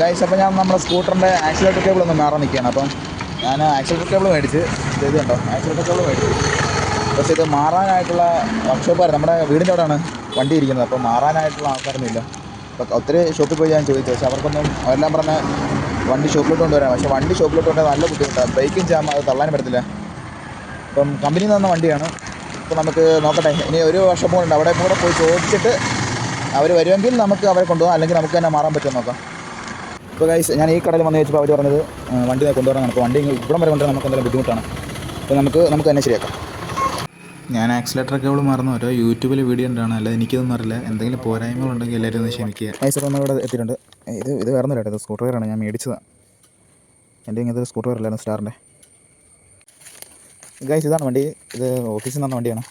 Guys അപ്പോൾ ഞാൻ നമ്മുടെ സ്കൂട്ടറിന്റെ ആക്സിലേറ്റർ കേബിൾ ഒന്ന് മാറാൻ നിൽക്കുകയാണ്. അപ്പം ഞാൻ ആക്സിലേറ്റർ കേബിൾ മേടിച്ച് ഇത് കണ്ടോ ആക്സിലേറ്റർ കേബിൾ മേടിച്ചു. പക്ഷേ ഇത് മാറാനായിട്ടുള്ള വർക്ക്ഷോപ്പായിരുന്നു. നമ്മുടെ വീടിന്റെ അവിടെയാണ് വണ്ടി ഇരിക്കുന്നത്. അപ്പോൾ മാറാനായിട്ടുള്ള ആൾക്കാരൊന്നും ഇല്ല. അപ്പോൾ ഒത്തിരി ഷോപ്പിൽ പോയി ഞാൻ ചോദിച്ചു. പക്ഷേ അവർക്കൊന്നും അവരെല്ലാം പറഞ്ഞ വണ്ടി ഷോപ്പിലോട്ട് കൊണ്ടുവരാം. പക്ഷേ വണ്ടി ഷോപ്പിലോട്ട് കൊണ്ടുവരാൻ നല്ല ബുദ്ധിമുട്ടാണ് ബ്രേക്കും ചെയ്യാൻ അത് തള്ളാനും പറ്റത്തില്ല. അപ്പം കമ്പനിയിൽ നിന്ന് വണ്ടിയാണ്. അപ്പോൾ നമുക്ക് നോക്കട്ടെ. ഇനി ഒരു വർഷം പോകുന്നുണ്ട് അവിടെ കൂടെ പോയി ചോദിച്ചിട്ട് അവർ വരുമെങ്കിൽ നമുക്ക് അവരെ കൊണ്ടുപോകാം. അല്ലെങ്കിൽ നമുക്ക് തന്നെ മാറാൻ പറ്റുമോ നോക്കാം. ഇപ്പോൾ ഗൈസ് ഞാൻ ഈ കടയിൽ വന്ന് ചോദിച്ചപ്പോൾ അവർ പറഞ്ഞത് വണ്ടി കൊണ്ടുവരാനാണ് അപ്പോൾ വണ്ടി ഇവിടം വരെ കൊണ്ടുവരാൻ നമുക്ക് എന്തെങ്കിലും ബുദ്ധിമുട്ടാണ്. അപ്പോൾ നമുക്ക് നമുക്ക് തന്നെ ശരിയാക്കാം. ഞാൻ ആക്സിലേറ്റർ കേബിൾ മറന്നു. ഓരോ യൂട്യൂബിൽ വീഡിയോ ഉണ്ടാണ് അല്ലാതെ എനിക്കൊന്നും അറിയില്ല. എന്തെങ്കിലും പോരായ്മകളുണ്ടെങ്കിൽ എല്ലാവരും ഒന്ന് ക്ഷമിക്കുക. ഗൈസ് അപ്പോൾ നമ്മൾ ഇവിടെ എത്തിയിട്ടുണ്ട് ഇത് ഇത് വേറെ ഒന്നുമില്ല ഇത് സ്കൂട്ടർ വെയറാണ് ഞാൻ മേടിച്ചതാണ് എന്റെ ഇങ്ങനത്തെ സ്കൂട്ടർ വെയറില്ലായിരുന്നു സ്റ്റാറിന്റെ. ഗൈസ് ഇതാണ് വണ്ടി. ഇത് ഓഫീസിൽ നിന്ന് വണ്ടിയാണ്.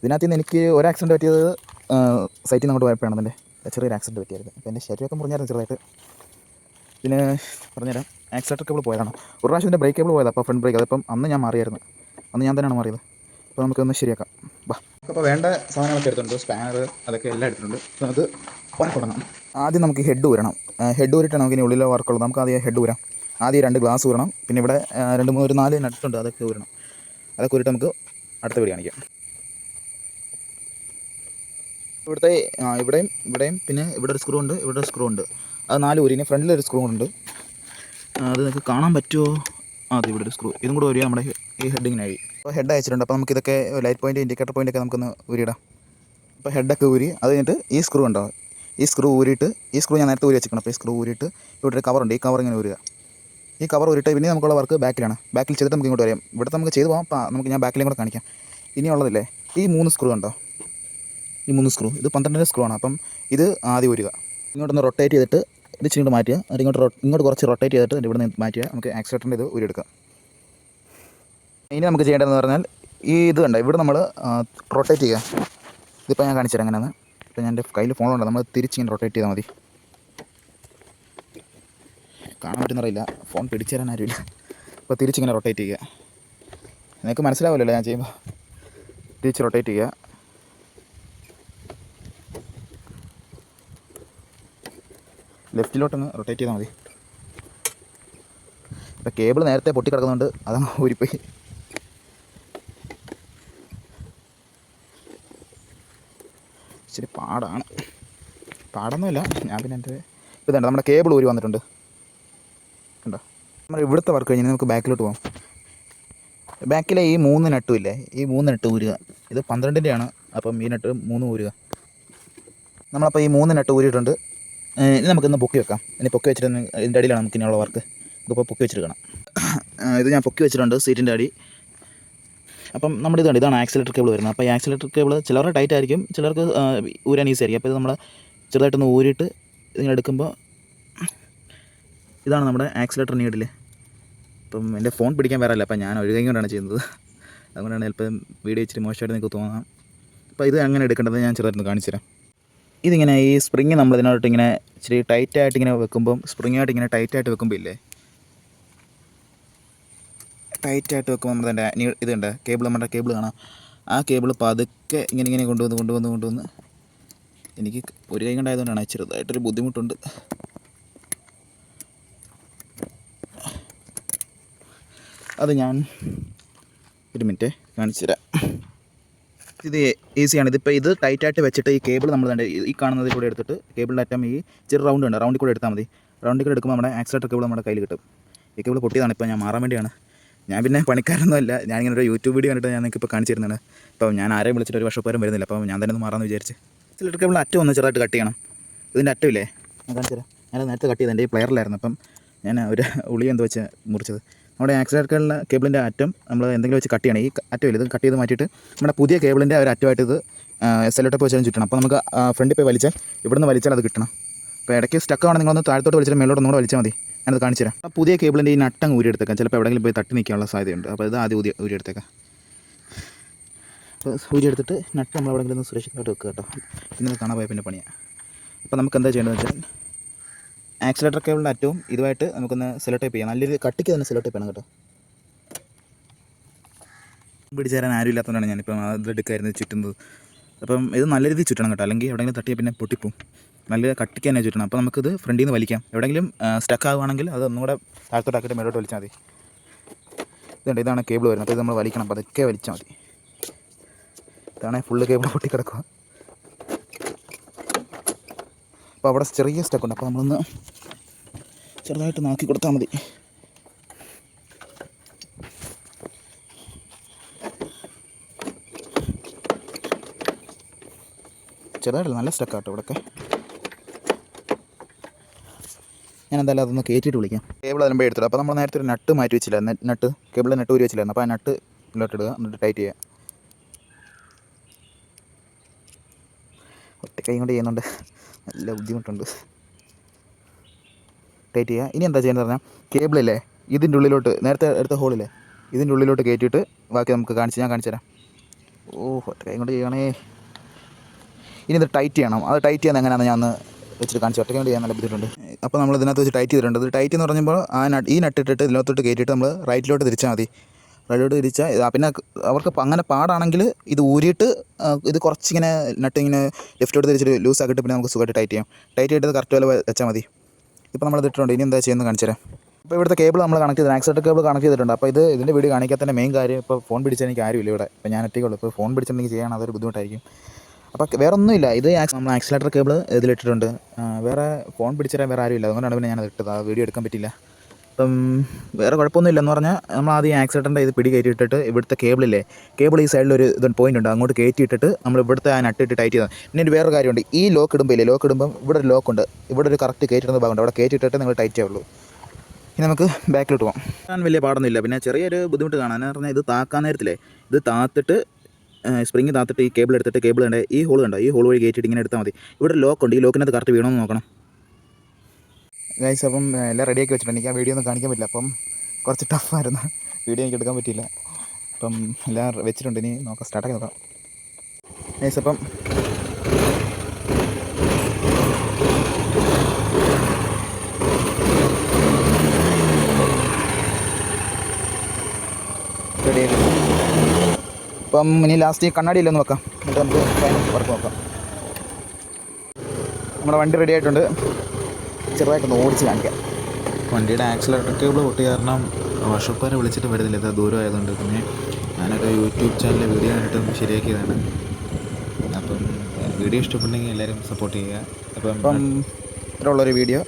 ഇതിനകത്ത് നിന്ന് എനിക്ക് ഒരു ആക്സിഡന്റ് പറ്റിയത് സൈറ്റിൽ നിന്ന് അങ്ങോട്ട് പോയപ്പോഴാണ് എന്റെ ചെറിയൊരു ആക്സിഡന്റ് പറ്റിയായിരുന്നു. അപ്പോൾ എന്റെ ശരീരമൊക്കെ മുറിഞ്ഞായിരുന്നു ചെറുതായിട്ട്. പിന്നെ പറഞ്ഞുതരാം. ആക്സിലേറ്റർ കേബിൾ പോയതാണ്. ഒരു പ്രാവശ്യം എന്റെ ബ്രേക്ക് കേബിൾ പോയത് അപ്പോൾ ഫ്രണ്ട് ബ്രേക്ക് അതിപ്പം അന്ന് ഞാൻ മാറിയായിരുന്നു. അന്ന് ഞാൻ തന്നെയാണ് മാറിയത്. അപ്പോൾ നമുക്കൊന്ന് ശരിയാക്കാം. വാ. അപ്പോൾ വേണ്ട സാധനങ്ങളൊക്കെ എടുത്തിട്ടുണ്ട്. സ്പാനർ അതൊക്കെ എല്ലാം എടുത്തിട്ടുണ്ട്. അപ്പോൾ അത് തുടങ്ങാം ആദ്യം നമുക്ക് ഹെഡ് ഊരണം. ഹെഡ് ഊരിട്ടാണ് നമുക്ക് ഇനി ഉള്ളിലെ വർക്കുള്ളത് നമുക്ക് ആദ്യം ഹെഡ് ഊരാം. ആദ്യം രണ്ട് ഗ്ലാസ് ഊരണം. പിന്നെ ഇവിടെ രണ്ട് മൂന്ന് ഒരു നാല് നട്ടുണ്ട് അതൊക്കെ ഊരണം. അതൊക്കെ ഊരിട്ട് നമുക്ക് അടുത്ത വീട് കാണിക്കാം. ഇവിടുത്തെ ആ, ഇവിടെയും ഇവിടെയും പിന്നെ ഇവിടെ ഒരു സ്ക്രൂ ഉണ്ട് ഇവിടെ ഒരു സ്ക്രൂ ഉണ്ട്. അത് നാല് ഊരിന് ഫ്രണ്ടിൽ ഒരു സ്ക്രൂ ഉണ്ട്. അത് നിങ്ങൾക്ക് കാണാൻ പറ്റുമോ? അത് ഇവിടെ ഒരു സ്ക്രൂ ഇതും കൂടെ ഒരു നമ്മുടെ ഈ ഹെഡിങ്ങിനായി അപ്പോൾ ഹെഡ് അയച്ചിട്ടുണ്ട്. അപ്പോൾ നമുക്ക് ഇതൊക്കെ ലൈറ്റ് പോയിന്റ് ഇൻഡിക്കേറ്റർ പോയിന്റ് ഒക്കെ നമുക്കൊന്ന് ഊരിയിടാം. അപ്പോൾ ഹെഡൊക്കെ ഊരി അത് കഴിഞ്ഞിട്ട് ഈ സ്ക്രൂ ഉണ്ടോ? ഈ സ്ക്രൂ ഊരിയിട്ട് ഈ സ്ക്രൂ ഞാൻ നേരത്തെ ഊരി വെച്ചിരിക്കണം. അപ്പോൾ ഈ സ്ക്രൂ ഊരിയിട്ട് ഇവിടെ ഒരു കവറുണ്ട് ഈ കവർ ഇങ്ങനെ ഊരുക. ഈ കവർ ഊരിട്ട് പിന്നെ നമുക്കുള്ള വർക്ക് ബാക്കിലാണ് ബാക്കിൽ ചെയ്തിട്ട് നമുക്ക് ഇങ്ങോട്ട് വരാം. ഇവിടെ നമുക്ക് ചെയ്ത് പോകാം നമുക്ക് ഞാൻ ബാക്കിലും കൂടെ കാണിക്കാം. ഇനിയുള്ളതില്ലേ? ഈ മൂന്ന് സ്ക്രൂ ഉണ്ടോ? ഈ മൂന്ന് സ്ക്രൂ ഇത് പന്ത്രണ്ടര സ്ക്രൂ ആണ്. അപ്പം ഇത് ആദ്യം ഒരുക ഇങ്ങോട്ടൊന്ന് റൊട്ടേറ്റ് ചെയ്തിട്ട് ഇത് ഇച്ചിരി മാറ്റുക. എന്നിട്ട് ഇങ്ങോട്ട് ഇങ്ങോട്ട് കുറച്ച് റൊട്ടേറ്റ് ചെയ്തിട്ട് ഇവിടെ നിന്ന് മാറ്റുക. നമുക്ക് ആക്സിലേറ്ററിന്റെ ഇത് ഊരിയെടുക്കാം. ഇനി നമുക്ക് ചെയ്യേണ്ടതെന്ന് പറഞ്ഞാൽ ഈ ഇത് കണ്ട? ഇവിടെ നമ്മൾ റൊട്ടേറ്റ് ചെയ്യുക. ഇതിപ്പോൾ ഞാൻ കാണിച്ചു തരാം എങ്ങനെയാണ് ഇപ്പോൾ ഞാൻ എന്റെ കയ്യിൽ ഫോണുണ്ട് നമ്മൾ തിരിച്ച് ഇങ്ങനെ റൊട്ടേറ്റ് ചെയ്താൽ മതി. കാണാൻ പറ്റുന്നറിയില്ല. ഫോൺ പിടിച്ചു തരാൻ ആരുമില്ല. അപ്പോൾ തിരിച്ചിങ്ങനെ റൊട്ടേറ്റ് ചെയ്യുക. നിങ്ങൾക്ക് മനസ്സിലാവില്ലല്ലോ ഞാൻ ചെയ്യുമ്പോൾ തിരിച്ച് റൊട്ടേറ്റ് ചെയ്യുക. ലെഫ്റ്റിലോട്ടൊന്ന് റൊട്ടേറ്റ് ചെയ്താൽ മതി. ഇപ്പം കേബിൾ നേരത്തെ പൊട്ടിക്കിടക്കുന്നുണ്ട് അതങ്ങ് ഊരിപ്പോയി. ഇച്ചിരി പാടാണ്. പാടൊന്നുമില്ല. ഞാൻ പിന്നെ എന്റെ ഇതുണ്ട് നമ്മുടെ കേബിൾ ഊരി വന്നിട്ടുണ്ട്. കണ്ടോ? നമ്മൾ ഇവിടുത്തെ വർക്ക് കഴിഞ്ഞാൽ നമുക്ക് ബാക്കിലോട്ട് പോകാം ബാക്കിലെ ഈ മൂന്ന് നട്ടും ഇല്ലേ? ഈ മൂന്ന് നട്ട് ഊരുക. ഇത് പന്ത്രണ്ടിന്റെയാണ്. അപ്പം ഈ നട്ട് മൂന്ന് ഊരുക. നമ്മളപ്പോൾ ഈ മൂന്ന് നട്ട് ഊരിയിട്ടുണ്ട്. ഇനി നമുക്കിന്ന് പൊക്കി വെക്കാം. ഇനി പൊക്കി വെച്ചിട്ട് ഇതിന്റെ അടിയിലാണ് നമുക്ക് ഇനിയുള്ള വർക്ക്. ഇതിപ്പോൾ പൊക്കി വെച്ചിരിക്കണം. ഇത് ഞാൻ പൊക്കി വെച്ചിട്ടുണ്ട് സീറ്റിന്റെ അടി. അപ്പം നമ്മുടെ ഇതാണ് ഇതാണ് ആക്സിലേറ്റർ കേബിൾ വരുന്നത്. അപ്പോൾ ഈ ആക്സിലേറ്റർ കേബിൾ ചിലവരുടെ ടൈറ്റ് ആയിരിക്കും ചിലർക്ക് ഊരാൻ ഈസി ആയിരിക്കും. അപ്പോൾ ഇത് നമ്മൾ ചെറുതായിട്ടൊന്ന് ഊരിയിട്ട് ഇങ്ങനെ എടുക്കുമ്പോൾ ഇതാണ് നമ്മുടെ ആക്സിലേറ്റർ നീഡിൽ അപ്പം എന്റെ ഫോൺ പിടിക്കാൻ വരാറില്ല അപ്പം ഞാൻ ഒരു കൈ കൊണ്ടാണ് ചെയ്യുന്നത്. അതുകൊണ്ടാണ് ചിലപ്പം വീഡിയോ ഇച്ചിരി മോശമായിട്ട് നിങ്ങൾക്ക് തോന്നാം. അപ്പോൾ ഇത് അങ്ങനെ എടുക്കേണ്ടത് ഞാൻ ചെറുതായിട്ടൊന്ന് കാണിച്ചു തരാം. ഇതിങ്ങനെ ഈ സ്പ്രിങ് നമ്മൾ ഇതിനോട്ട് ഇങ്ങനെ ഇച്ചിരി ടൈറ്റായിട്ട് ഇങ്ങനെ വെക്കുമ്പം സ്പ്രിങ്ങായിട്ട് ഇങ്ങനെ ടൈറ്റായിട്ട് വെക്കുമ്പോൾ ഇല്ലേ? ടൈറ്റായിട്ട് വെക്കുമ്പോൾ നമ്മുടെ തന്നെ ഇതുണ്ട് കേബിൾ നമ്മുടെ കേബിൾ കാണാം. ആ കേബിൾ പതുക്കെ ഇങ്ങനെ ഇങ്ങനെ കൊണ്ടുവന്ന് കൊണ്ടുവന്ന് കൊണ്ടുവന്ന് എനിക്ക് ഒരു കൈ കൊണ്ടായതുകൊണ്ടാണ് ചെറുതായിട്ടൊരു ബുദ്ധിമുട്ടുണ്ട്. അത് ഞാൻ ഒരു മിനിറ്റ് കാണിച്ചു തരാം ഇത് ഈസിയാണ് ഇതിപ്പോൾ ഇത് ടൈറ്റായിട്ട് വെച്ചിട്ട് ഈ കേബിൾ നമ്മൾ തന്നെ ഈ കാണുന്നതിൽ കൂടെ എടുത്തിട്ട് കേബിളിന്റെ അറ്റം ഈ ചെറു റൗണ്ട് ഉണ്ട് റൗണ്ടിൽ കൂടെ എടുത്താൽ മതി. റൗണ്ടിൽ കൂടെ എടുക്കുമ്പോൾ നമ്മുടെ ആക്സിലേറ്റർ കേബിൾ നമ്മുടെ കയ്യിൽ കിട്ടും. ഈ കേബിൾ പൊട്ടിയതാണ്. ഇപ്പോൾ ഞാൻ മാറാൻ വേണ്ടിയാണ്. ഞാൻ പിന്നെ പണിക്കാരൊന്നുമല്ല. ഞാനിങ്ങനെ ഒരു യൂട്യൂബ് വീഡിയോ കണ്ടിട്ട് ഞാൻ നിങ്ങൾക്ക് ഇപ്പോൾ കാണിച്ചിരുന്നാണ് അപ്പോൾ ഞാൻ ആരെയും വിളിച്ചിട്ട് ഒരു വർഷപ്പേരും വരുന്നില്ല. അപ്പോൾ ഞാൻ തന്നെ ഒന്ന് മാറാമെന്ന് വിചാരിച്ച്. ആക്സിലേറ്റർ കേബിൾ അറ്റം ഒന്ന് ചെറുതായിട്ട് കട്ട് ചെയ്യണം. ഇതിന്റെ അറ്റമില്ലേ ഞാൻ കാണിച്ചു തരാം. ഞാൻ നേരത്തെ കട്ട് ചെയ്ത് എന്റെ ഈ പ്ലെയറിലായിരുന്നു അപ്പം ഞാൻ ഒരു ഉളി എന്ത് വെച്ച് മുറിച്ചത്. നമ്മുടെ ആക്സിലേറ്റർ കേബിളിന്റെ അറ്റം നമ്മൾ എന്തെങ്കിലും വെച്ച് കട്ട് ചെയ്യണം. ഈ അറ്റമില്ല ഇത് കട്ട് ചെയ്ത് മാറ്റിയിട്ട് നമ്മുടെ പുതിയ കേബിളിന്റെ ഒരു അറ്റമായിട്ട് ഇത് സെല്ലോട്ടപ്പ് വെച്ചാലും ചുറ്റണം. അപ്പോൾ നമുക്ക് ഫ്രണ്ടിൽ പോയി വലിച്ചാൽ ഇവിടുന്ന് വലിച്ചാൽ അത് കിട്ടണം. അപ്പോൾ ഇടയ്ക്ക് സ്റ്റക്ക് ആണെങ്കിൽ നിങ്ങളൊന്ന് താഴത്തോട്ട് വലിച്ചാൽ മേലോട്ട് ഒന്നുകൂടെ വലിച്ചാൽ മതി. ഞാനത് കാണിച്ചു തരാം. അപ്പോൾ പുതിയ കേബിളിന്റെ ഈ നട്ടം ഊരിയെടുത്തേക്കാം ചിലപ്പോൾ എവിടെയെങ്കിലും പോയി തട്ടി നിൽക്കാനുള്ള സാധ്യതയുണ്ട്. അപ്പോൾ ഇത് ആദ്യം ഊരി ഊരിയെടുത്തേക്കാം അപ്പോൾ ഊരിയെടുത്തിട്ട് നട്ട് നമ്മൾ എവിടെയെങ്കിലും ഒന്ന് സുരക്ഷിതമായിട്ട് വെക്കുക കേട്ടോ. ഇങ്ങനെ കാണാൻ പോയ പിന്നെ പണിയാണ് അപ്പോൾ നമുക്ക് എന്താ ചെയ്യേണ്ടതെന്ന് വെച്ചാൽ ആക്സിലേറ്റർ കേബിളിന്റെ അറ്റവും ഇതുമായിട്ട് നമുക്കൊന്ന് സെലക്ട് ടൈപ്പ് ചെയ്യാം. നല്ലൊരു കട്ടിക്ക് തന്നെ സെലക്ട് ടൈപ്പ് ചെയ്യണം കേട്ടോ. പിടിച്ചേരാൻ ആരും ഇല്ലാത്തതുകൊണ്ടാണ് ഞാനിപ്പം അതെടുക്കായിരുന്നു ചുറ്റുന്നത്. അപ്പം ഇത് നല്ല രീതിയിൽ ചുറ്റണം കേട്ടോ. അല്ലെങ്കിൽ എവിടെയെങ്കിലും തട്ടിയാൽ പിന്നെ പൊട്ടിപ്പോവും. നല്ല കട്ടിക്ക് തന്നെ ചുറ്റണം. അപ്പോൾ നമുക്കിത് ഫ്രണ്ടിൽ നിന്ന് വലിക്കാം. എവിടെയെങ്കിലും സ്റ്റക്ക് ആകുവാണെങ്കിൽ അത് ഒന്നും കൂടെ താഴത്തോട്ടാക്കിയിട്ട് മേലോട്ട് വലിച്ചാൽ മതി. ഇതുണ്ട് ഇതാണ് കേബിൾ വരുന്നത്. അപ്പോൾ ഇത് നമ്മൾ വലിക്കണം. അപ്പോൾ അതൊക്കെ വലിച്ചാൽ മതി. ഇതാണ് ഫുള്ള് കേബിൾ പൊട്ടിക്കിടക്കുക. അപ്പോൾ അവിടെ ചെറിയ സ്റ്റക്ക് ഉണ്ട്. അപ്പോൾ നമ്മളൊന്ന് ചെറുതായിട്ട് നാക്കി കൊടുത്താൽ മതി. ചെറുതായിട്ട് നല്ല സ്റ്റക്കാട്ടോ ഇവിടെയൊക്കെ ഞാൻ എന്തായാലും അതൊന്ന് കയറ്റിയിട്ട് വിളിക്കാം. കേബിൾ അതിനുമ്പോൾ എടുത്തിട്ട് അപ്പോൾ നമ്മൾ നേരത്തെ ഒരു നട്ട് മാറ്റി വെച്ചില്ല? നട്ട് കേബിളിൽ നട്ട് ഊരി വെച്ചില്ലായിരുന്നു അപ്പോൾ ആ നട്ട് ഇല്ലോട്ട് ഇടുക. എന്നിട്ട് ടൈറ്റ് ചെയ്യുക. ഒറ്റ കൈ കൊണ്ട് ചെയ്യുന്നുണ്ട്. നല്ല ബുദ്ധിമുട്ടുണ്ട്. ടൈറ്റ് ചെയ്യുക. ഇനി എന്താ ചെയ്യുന്നത് പറഞ്ഞാൽ കേബിളില്ലേ ഇതിന്റെ ഉള്ളിലോട്ട് നേരത്തെ അടുത്ത ഹോളില്ലേ ഇതിന്റെ ഉള്ളിലോട്ട് കയറ്റിയിട്ട് ബാക്കി നമുക്ക് കാണിച്ച് ഞാൻ കാണിച്ചു തരാം. ഓ ഒറ്റ കൈ കൊണ്ട് ചെയ്യണേ ഇനി ഇത് ടൈറ്റ് ചെയ്യണം. അത് ടൈറ്റ് ചെയ്യാൻ എങ്ങനെയാണെന്ന് ഞാൻ ഒന്ന് വെച്ചിട്ട് കാണിച്ചു ഒറ്റയ്ക്ക് കൊണ്ട് ചെയ്യാൻ നല്ല ബുദ്ധിമുട്ടുണ്ട്. അപ്പോൾ നമ്മൾ ഇതിനകത്ത് വെച്ച് ടൈറ്റ് ചെയ്തിട്ടുണ്ട്. ഇത് ടൈറ്റ് എന്ന് പറയുമ്പോൾ ആ ഈ നട്ട് ഇട്ടിട്ട് ഇതിനകത്തോട്ട് കയറ്റിയിട്ട് നമ്മൾ റൈറ്റിലോട്ട് തിരിച്ചാൽ മതി. റൈറ്റിലോട്ട് തിരിച്ചാൽ പിന്നെ അവർക്ക് അങ്ങനെ പാടാണെങ്കിൽ ഇത് ഊരിയിട്ട് ഇത് കുറച്ചിങ്ങനെ നട്ട് ഇങ്ങനെ തിരിച്ചിട്ട് ലൂസ് ആക്കിയിട്ട് പിന്നെ നമുക്ക് സുഖമായിട്ട് ടൈറ്റ് ചെയ്യാം. ടൈറ്റ് ചെയ്തിട്ട് കറക്റ്റ് പോലെ വെച്ചാൽ മതി. ഇപ്പോൾ നമ്മൾ ഇട്ടിട്ടുണ്ട്. ഇനി എന്താ ചെയ്യുന്നത് കാണിച്ചു തരാം. ഇപ്പോൾ ഇവിടുത്തെ കേബിൾ നമ്മൾ കണക്ട് ചെയ്ത് ആക്സൈഡ് കേബിൾ കണക്ട് ചെയ്തിട്ടുണ്ട്. അപ്പോൾ ഇത് ഇതിന്റെ വീഡിയോ തന്നെ മെയിൻ കാര്യം ഇപ്പോൾ ഫോൺ പിടിച്ചാൽ എനിക്ക് ആരുമില്ല ഇവിടെ. ഇപ്പോൾ ഞാൻ ഒറ്റയ്ക്കുള്ളൂ ഇപ്പോൾ ഫോൺ പിടിച്ചിട്ടുണ്ടെങ്കിൽ ചെയ്യാൻ അതൊരു ബുദ്ധിമുട്ടായിരിക്കും. അപ്പോൾ വേറെ ഒന്നുമില്ല ഇത് നമ്മൾ ആക്സിലേറ്റർ കേബിൾ ഇതിലിട്ടിട്ടുണ്ട്. വേറെ ഫോൺ പിടിച്ചിടാൻ വേറെ ആരുമില്ല. അതുകൊണ്ടാണ് പിന്നെ ഞാനത് ഇട്ടത്. ആ വീഡിയോ എടുക്കാൻ പറ്റില്ല അപ്പം വേറെ കുഴപ്പമൊന്നുമില്ല എന്ന് പറഞ്ഞാൽ നമ്മൾ ആദ്യം ആക്സിഡന്റ് ഇത് പിടി കയറ്റി ഇട്ടിട്ട് ഇവിടുത്തെ കേബിളില്ലേ കേബിൾ ഈ സൈഡിൽ ഒരു ഇത് പോയിന്റ് ഉണ്ട്. അങ്ങോട്ട് കയറ്റി ഇട്ടിട്ട് നമ്മൾ ഇവിടുത്തെ ആ നട്ടിട്ട് ടൈറ്റ് ചെയ്താൽ പിന്നെ ഒരു വേറെ കാര്യമുണ്ട്. ഈ ലോക്ക് ഇടുമ്പോൾ ഇല്ലേ? ലോക്ക് ഇടുമ്പോൾ ഇവിടെ ഒരു ലോക്ക് ഉണ്ട്. ഇവിടെ ഒരു കറക്റ്റ് കയറ്റിടുന്ന ഭാഗമുണ്ട്. അവിടെ കയറ്റി ഇട്ടിട്ട് നിങ്ങൾ ടൈറ്റ് ചെയ്യുള്ളൂ ഇനി നമുക്ക് ബാക്കിലോട്ട് പോകാം. ഞാൻ വലിയ പാടൊന്നുമില്ല. പിന്നെ ചെറിയൊരു ബുദ്ധിമുട്ട് കാണാൻ പറഞ്ഞാൽ ഇത് താക്കാൻ നേരത്തില്ലേ ഇത് താത്തിട്ട് സ്പ്രിങ് താത്തിട്ട് ഈ കേബിൾ എടുത്തിട്ട് കേബിൾ കണ്ടേ ഈ ഹോൾ കണ്ടോ? ഈ ഹോൾ വഴി കയറ്റിയിട്ട് ഇങ്ങനെ എടുത്താൽ മതി. ഇവിടെ ലോക്ക് ഉണ്ട്. ഈ ലോക്കിനകത്ത് കറക്റ്റ് വീണമെന്ന് നോക്കണം. ഗൈസ് അപ്പം എല്ലാം റെഡിയാക്കി വെച്ചിട്ടുണ്ട്. എനിക്ക് ആ വീഡിയോ ഒന്നും കാണിക്കാൻ പറ്റില്ല. അപ്പം കുറച്ച് ടഫായിരുന്നു വീഡിയോ എനിക്ക് എടുക്കാൻ പറ്റിയില്ല. അപ്പം എല്ലാം വെച്ചിട്ടുണ്ട്. ഇനി നോക്കാം സ്റ്റാർട്ടാക്കി നോക്കാം. ഗൈസ് അപ്പം അപ്പം ഇനി ലാസ്റ്റ് ഈ കണ്ണാടിയിലൊന്ന് വെക്കാം എന്നിട്ട് നമുക്ക് വർക്ക് നോക്കാം. നമ്മുടെ വണ്ടി റെഡി ആയിട്ടുണ്ട്. ചെറുതായിട്ടൊന്ന് ഓടിച്ച് കാണിക്കാം. വണ്ടിയുടെ ആക്സിലേറ്റർ കേബിൾ പൊട്ടി കാരണം വർഷക്കാരെ വിളിച്ചിട്ട് വരുന്നില്ല. ഇത് ദൂരം ആയതുകൊണ്ട് പിന്നെ ഞാനൊക്കെ യൂട്യൂബ് ചാനലിൽ വീഡിയോ കണ്ടിട്ട് ശരിയാക്കിയതാണ്. അപ്പം വീഡിയോ ഇഷ്ടപ്പെട്ടെങ്കിൽ എല്ലാവരും സപ്പോർട്ട് ചെയ്യുക. അപ്പം അപ്പം ഇത്രയുള്ളൊരു വീഡിയോ